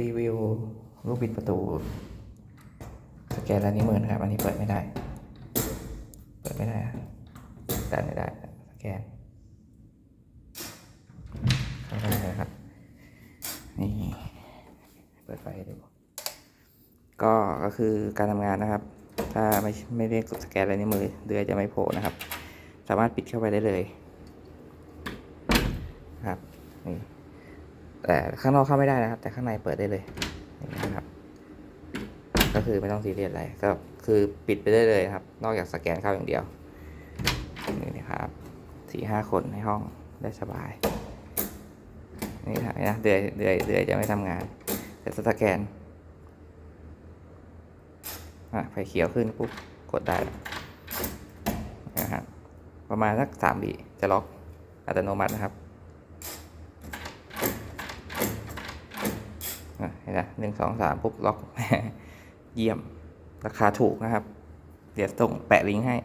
รีวิวลูกบิดประตู สแกนลายนิ้วมือนะครับ อันนี้เปิดไม่ได้ เปิดไม่ได้แต่ไม่ได้ สแกนเข้าได้ครับ นี่ เปิดไฟดูก็ก็คือการทำงานนะครับ ถ้าไม่ไม่ได้กดสแกนลายนิ้วมือเดือยจะไม่โผล่นะครับ สามารถปิดเข้าไปได้เลยครับนี่ แต่ข้างนอกเข้าไม่ได้นะครับ แต่ข้างในเปิดได้เลยนะครับ ก็คือไม่ต้องซีเรียสอะไรก็คือปิดไปได้เลยครับ นอกจากสแกนเข้าอย่างเดียวนี่นะครับสี่ห้าคนในห้องได้สบายนี่นะนะเดือยเดือยเดือยจะไม่ทำงานแต่สแกนอะไฟเขียวขึ้นปุ๊บกดได้นะครับประมาณสักสามวิจะล็อกอัตโนมัตินะครับอะ เห็นไหมหนึ่งสองสามปุ๊บล็อกเยี่ยม ราคาถูกนะครับ เดี๋ยวส่งแปะลิงก์ให้